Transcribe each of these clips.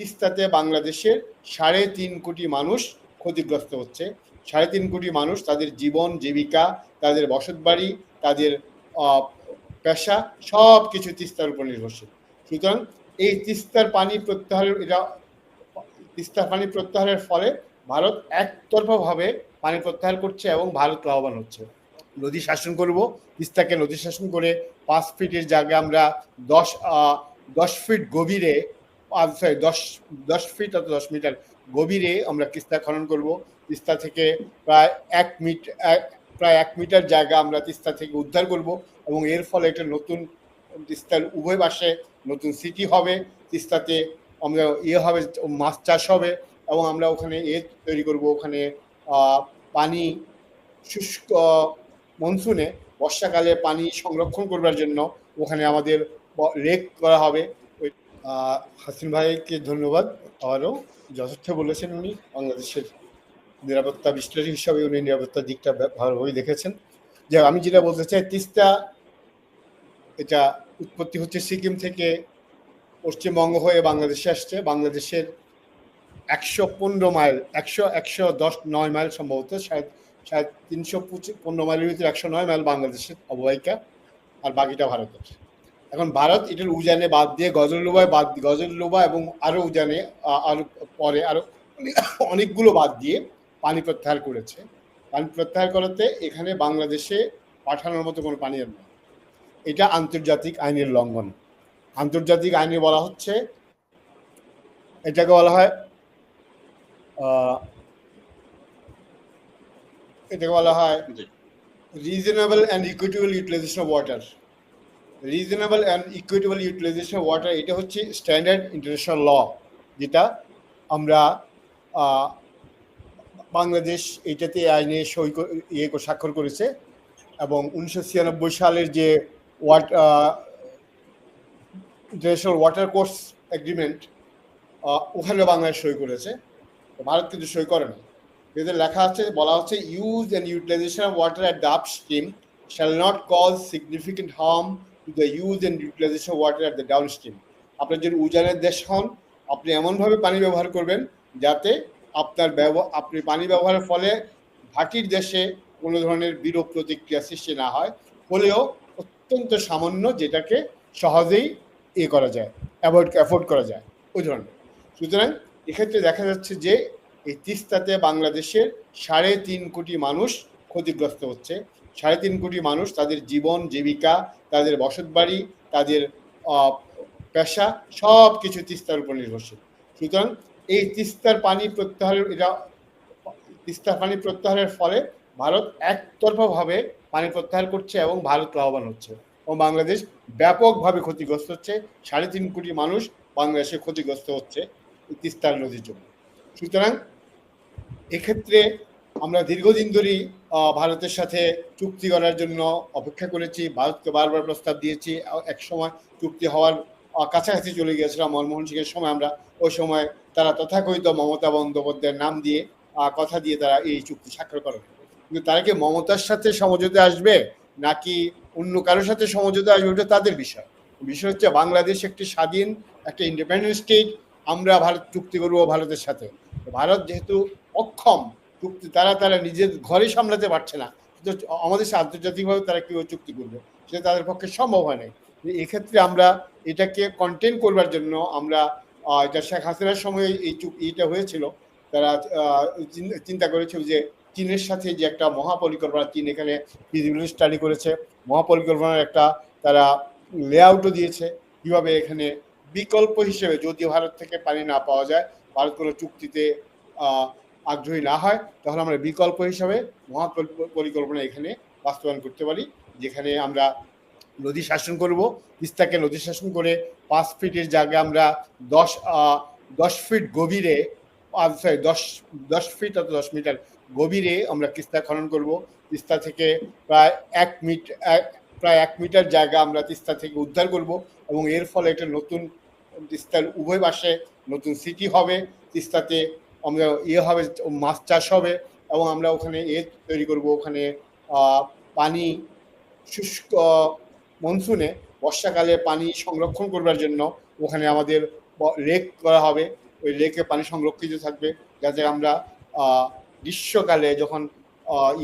তিস্তাতে বাংলাদেশের সাড়ে তিন কোটি মানুষ ক্ষতিগ্রস্ত হচ্ছে। সাড়ে তিন কোটি মানুষ তাদের জীবন, জীবিকা, তাদের বসতবাড়ি, তাদের পেশা সব কিছু তিস্তার উপর নির্ভরশীল। সুতরাং এই তিস্তার পানি প্রত্যাহারের এটা তিস্তার পানি প্রত্যাহারের ফলে ভারত একতরফাভাবে পানি প্রত্যাহার করছে এবং ভারত লাভবান হচ্ছে। নদী শাসন করব, তিস্তাকে নদী শাসন করে পাঁচ ফিটের জায়গায় আমরা দশ দশ ফিট গভীরে সরি দশ দশ ফিট অথবা দশ মিটার গভীরে আমরা তিস্তা খনন করব। তিস্তা থেকে প্রায় এক মিট প্রায় এক মিটার জায়গা আমরা তিস্তা থেকে উদ্ধার করব এবং এর ফলে একটা নতুন তিস্তার উভয় পাশে নতুন সিটি হবে। তিস্তাতে আমরা ইয়ে হবে, মাছ চাষ হবে এবং আমরা ওখানে এ তৈরি করব। ওখানে পানি শুষ্ক মনসুনে বর্ষাকালে পানি সংরক্ষণ করবার জন্য ওখানে আমাদের রেক করা হবে। হাসিন ভাইকে ধন্যবাদ আবারও। যথার্থ বলেছেন উনি, বাংলাদেশের নিরাপত্তা বিশ্লেষক হিসাবে উনি নিরাপত্তার দিকটা ভালোভাবে দেখেছেন। যে আমি যেটা বলতে চাই, তিস্তা এটা উৎপত্তি হচ্ছে সিকিম থেকে পশ্চিমবঙ্গ হয়ে বাংলাদেশে আসছে। বাংলাদেশের একশো পনেরো মাইল, একশো একশো দশ, নয় মাইল সম্ভবত শায়দ শায়দ তিনশো পনেরো মাইলের ভিতরে একশো নয় মাইল বাংলাদেশের অববাহিকা আর বাকিটা ভারতের। এখন ভারত এটার উজানে বাদ দিয়ে গজলডোবায় বাদ গজল গজলডোবা এবং আরও উজানে আ- আরও পরে আরও অনেকগুলো বাদ দিয়ে পানি প্রত্যাহার করেছে। পানি প্রত্যাহার করাতে এখানে বাংলাদেশে পাঠানোর মতো কোনো পানি আর নেই। এটা আন্তর্জাতিক আইনের লঙ্ঘন। আন্তর্জাতিক আইনে বলা হচ্ছে এটাকে বলা হয় এটাকে বলা হয়। Reasonable and equitable utilization of water reasonable and equitable utilization water এটা হচ্ছে স্ট্যান্ডার্ড ইন্টারন্যাশনাল ল যেটা আমরা বাংলাদেশ এইটাতে আইনে সই ইয়ে স্বাক্ষর করেছে এবং উনিশশো ছিয়ানব্বই সালের যে ওয়াট ইন্টারন্যাশনাল ওয়াটার কোর্স এগ্রিমেন্ট ওখানে বাংলাদেশ সই করেছে। ভারত কিন্তু সই করে না। এদের লেখা আছে, বলা হচ্ছে use and utilization of water at the upstream shall not cause significant harm to the use and utilization water at the downstream আপনি যদি উজানের দেশ হন, আপনি এমনভাবে পানি ব্যবহার করবেন যাতে আপনার ব্যবহার আপনি পানি ব্যবহারের ফলে ভাটির দেশে কোনো ধরনের বিরূপ প্রতিক্রিয়া সৃষ্টি না হয় হলেও অত্যন্ত সামান্য যেটাকে সহজেই এ করা যায় অ্যাভয়েড অ্যাফোর্ড করা যায়। ওই ধরনের সুতরাং এক্ষেত্রে দেখা যাচ্ছে যে এই তিস্তাতে বাংলাদেশের সাড়ে তিন কোটি মানুষ ক্ষতিগ্রস্ত হচ্ছে। সাড়ে তিন কোটি মানুষ তাদের জীবন, জীবিকা, তাদের বসতবাড়ি, তাদের পেশা সব কিছু তিস্তার উপর নির্ভরশীল। সুতরাং এই তিস্তার পানি প্রত্যাহারের, এটা তিস্তার পানি প্রত্যাহারের ফলে ভারত একতরফাভাবে পানি প্রত্যাহার করছে এবং ভারত লাভবান হচ্ছে এবং বাংলাদেশ ব্যাপকভাবে ক্ষতিগ্রস্ত হচ্ছে। সাড়ে তিন কোটি মানুষ বাংলাদেশে ক্ষতিগ্রস্ত হচ্ছে তিস্তার নদীর জন্য। সুতরাং এক্ষেত্রে আমরা দীর্ঘদিন ধরেই ভারতের সাথে চুক্তি করার জন্য অপেক্ষা করেছি। ভারতকে বারবার প্রস্তাব দিয়েছি। এক সময় চুক্তি হওয়ার কাছাকাছি চলে গিয়েছিলাম মনমোহন সিংয়ের সময়। আমরা ওই সময় তারা তথাকথিত মমতা বন্দ্যোপাধ্যায়ের নাম দিয়ে কথা দিয়ে তারা এই চুক্তি স্বাক্ষর করেন। কিন্তু তারা কি মমতার সাথে সমঝোতে আসবে? নাকি অন্য কারোর সাথে সমঝোতে আসবে? ওটা তাদের বিষয়। বিষয় হচ্ছে বাংলাদেশ একটি স্বাধীন, একটা ইন্ডিপেন্ডেন্ট স্টেট আমরা ভারত, চুক্তি করব ভারতের সাথে। ভারত যেহেতু অক্ষম চুক্তি, তারা তারা নিজের ঘরে সামলাতে পারছে না। আমাদের সাথে আন্তর্জাতিকভাবে তারা কীভাবে চুক্তি করবে? সেটা তাদের পক্ষে সম্ভব হয় নাই। এক্ষেত্রে আমরা এটাকে কন্টেন করবার জন্য আমরা এটা শেখ হাসিনার সময় এই চুক এইটা হয়েছিল। তারা চিন্তা করেছিল যে চীনের সাথে যে একটা মহাপরিকল্পনা, চীন এখানে ফিজিবিলিটি স্টাডি করেছে। মহাপরিকল্পনার একটা তারা লেআউটও দিয়েছে। কীভাবে এখানে বিকল্প হিসেবে যদি ভারত থেকে পানি না পাওয়া যায়, ভারত কোনো চুক্তিতে আগ্রহী না হয়, তাহলে আমরা বিকল্প হিসাবে মহা পরিকল্পনা এখানে বাস্তবায়ন করতে পারি, যেখানে আমরা নদী শাসন করব। তিস্তাকে নদী শাসন করে পাঁচ ফিটের জায়গায় আমরা দশ দশ ফিট গভীরে সরি দশ দশ ফিট অথবা দশ মিটার গভীরে আমরা তিস্তা খনন করব। তিস্তা থেকে প্রায় এক মিট প্রায় এক মিটার জায়গা আমরা তিস্তা থেকে উদ্ধার করব এবং এর ফলে একটা নতুন তিস্তার উভয় পাশে নতুন সিটি হবে। তিস্তাতে আমরা ইয়ে হবে মাছ চাষ হবে এবং আমরা ওখানে এ তৈরি করব। ওখানে পানি শুষ্ক মনসুনে বর্ষাকালে পানি সংরক্ষণ করবার জন্য ওখানে আমাদের রেক করা হবে। ওই লেকে পানি সংরক্ষিত থাকবে যাতে আমরা গ্রীষ্মকালে যখন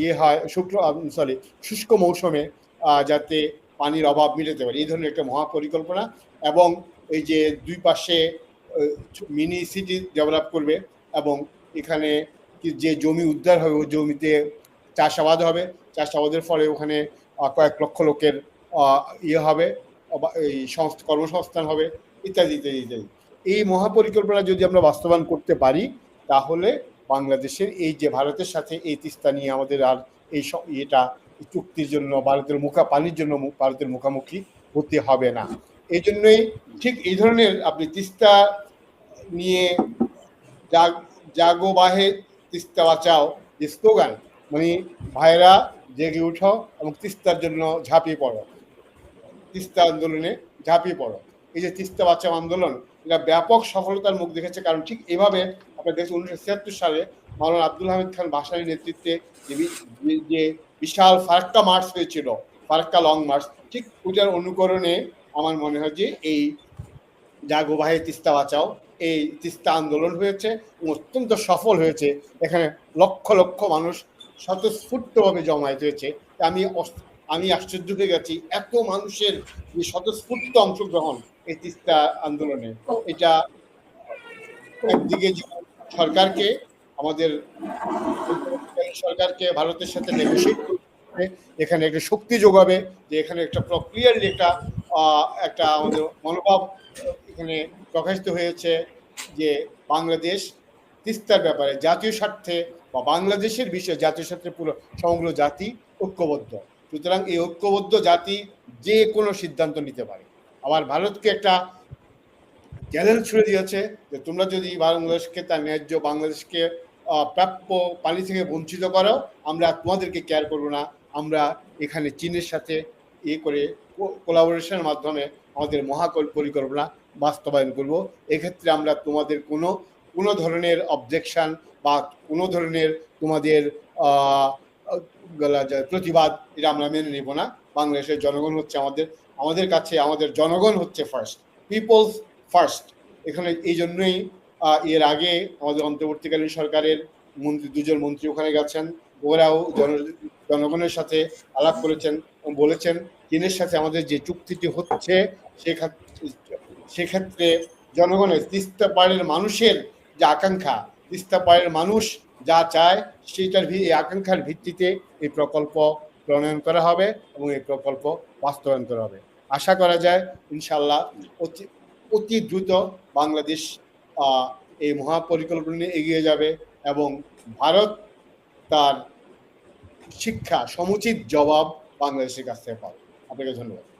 ইয়ে হয় শুক্র সরি শুষ্ক মৌসুমে যাতে পানির অভাব মিটাতে পারে। এই ধরনের একটা মহাপরিকল্পনা এবং এই যে দুই পাশে মিনি সিটি ডেভেলপ করবে এবং এখানে যে জমি উদ্ধার হবে ওই জমিতে চাষাবাদ হবে। চাষাবাদের ফলে ওখানে কয়েক লক্ষ লোকের ইয়ে হবে এই সংস্থ, কর্মসংস্থান হবে, ইত্যাদি ইত্যাদি ইত্যাদি। এই মহাপরিকল্পনা যদি আমরা বাস্তবায়ন করতে পারি, তাহলে বাংলাদেশের এই যে ভারতের সাথে এই তিস্তা নিয়ে আমাদের আর এই এটা চুক্তির জন্য, ভারতের মুখা, পানির জন্য ভারতের মুখামুখি হতে হবে না। এই জন্যই ঠিক এই ধরনের আপনি তিস্তা নিয়ে জাগ বাহে তিস্তা বাঁচাও স্লোগান মানে ভাইরা জেগে উঠো এবং তিস্তার জন্য ঝাঁপিয়ে পড়ো তিস্তা আন্দোলনে ঝাঁপিয়ে পড়ো এই যে তিস্তা বাঁচাও আন্দোলন এটা ব্যাপক সফলতার মুখ দেখেছে কারণ ঠিক এভাবে আপনার দেখছেন উনিশশো ছিয়াত্তর সালে মাওলানা আব্দুল হামিদ খান ভাসানির নেতৃত্বে যে বিশাল ফারাক্কা মার্চ হয়েছিল ফারাক্কা লং মার্চ ঠিক ওইটার অনুকরণে আমার মনে হয় যে এই জাগো বাহে তিস্তা বাঁচাও, এই তিস্তা আন্দোলন হয়েছে অত্যন্ত সফল হয়েছে। এখানে লক্ষ লক্ষ মানুষ স্বতঃস্ফূর্তভাবে জমায়েত হয়েছে। আমি আমি আশ্চর্য হয়ে গেছি, এত মানুষের যে স্বতঃস্ফূর্ত অংশগ্রহণ এই তিস্তা আন্দোলনে। এটা একদিকে সরকারকে, আমাদের সরকারকে, ভারতের সাথে নেগোসিয়েট করতে এখানে একটা শক্তি যোগাবে, যে এখানে একটা প্রক্রিয়ার একটা একটা আমাদের মনোভাব এখানে প্রকাশিত হয়েছে যে বাংলাদেশ তিস্তার ব্যাপারে জাতীয় স্বার্থে বা বাংলাদেশের বিষয়ে জাতীয় স্বার্থে পুরো সমগ্র জাতি ঐক্যবদ্ধ। সুতরাং এই ঐক্যবদ্ধ জাতি যে কোনো সিদ্ধান্ত নিতে পারে। আবার ভারতকে একটা চ্যালেঞ্জ ছুড়ে দিয়েছে যে তোমরা যদি বাংলাদেশকে তার ন্যায্য বাংলাদেশকে প্রাপ্য পানি থেকে বঞ্চিত করো, আমরা তোমাদেরকে কেয়ার করব না। আমরা এখানে চীনের সাথে ইয়ে করে কোলাবোরেশনের মাধ্যমে আমাদের মহাকল পরিকল্পনা বাস্তবায়ন করব। এক্ষেত্রে আমরা তোমাদের কোনো কোনো ধরনের অবজেকশন বা কোনো ধরনের তোমাদের প্রতিবাদ, এটা আমরা মেনে নেব না। বাংলাদেশের জনগণ হচ্ছে আমাদের আমাদের কাছে, আমাদের জনগণ হচ্ছে ফার্স্ট পিপলস ফার্স্ট এখানে এই জন্যই এর আগে আমাদের অন্তর্বর্তীকালীন সরকারের মন্ত্রী, দুজন মন্ত্রী ওখানে গেছেন। ওরাও জন- জনগণের সাথে আলাপ করেছেন বলেছেন, চীনের সাথে আমাদের যে চুক্তিটি হচ্ছে সেক্ষেত্রে সেক্ষেত্রে জনগণের তিস্তা পাড়ের মানুষের যে আকাঙ্ক্ষা, তিস্তা পাড়ের মানুষ যা চায় সেইটার এই আকাঙ্ক্ষার ভিত্তিতে এই প্রকল্প প্রণয়ন করা হবে এবং এই প্রকল্প বাস্তবায়ন করা হবে। আশা করা যায় ইনশাল্লাহ অতি অতি দ্রুত বাংলাদেশ এই মহাপরিকল্পনা এগিয়ে যাবে এবং ভারত তার শিক্ষা সমুচিত জবাব বাংলাদেশের কাছ থেকে পাবে। আপনাকে ধন্যবাদ।